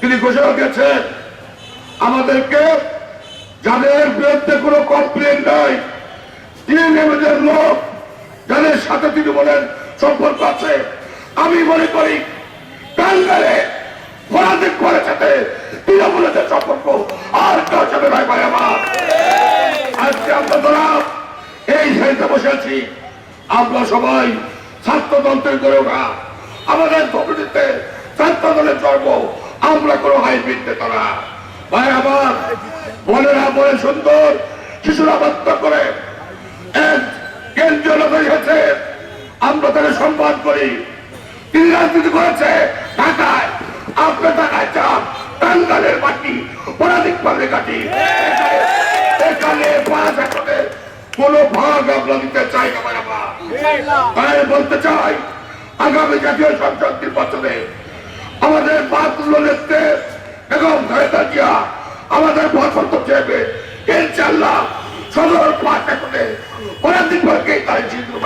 তিনি দিয়েছেন, আমাদেরকে যাদের বিরুদ্ধে কোনো কমপ্লেন নাই তৃণমূলের লোক যাদের সাথে তৃণমূলের সম্পর্ক আছে, আমি মনে করি টাঙ্গালে পরাজিত করেছে তৃণমূলের সম্পর্ক, আর কেউ যাবে ভাই ভাই আমার। এই বসে আছি। আমরা সবাই ছাত্রতন্ত্রের করে ওঠা আমাদের কমিটিতে ছাত্র দলের জন্ম। আমরা কোনো হাইব্রিড নেতা না। ভাই, আমার বলেরা বলে সুন্দর শিশুরা বাধ্য করে কেন্দ্রীয় লোকের হয়েছে আমরা তাকে সম্মান করি। তিনি রাজনীতি করেছে ঢাকায়। আপনি ঢাকায় চান টাঙ্গালের মাটি পরাধিক পালে কাটি এখানে পাঁচ একরের কোন ভাগ আমরা দিতে চাই না তাই বলতে চাই, আগামী জাতীয় সংসদ নির্বাচনে আমাদের বাতুল্য নেত্রে এবং খালেদা জিয়া আমাদের বরপত্র চেয়েবে। ইনশাল্লাহ সদর পাঁচ একরে পরাধিক ভাগে তাই জিতবে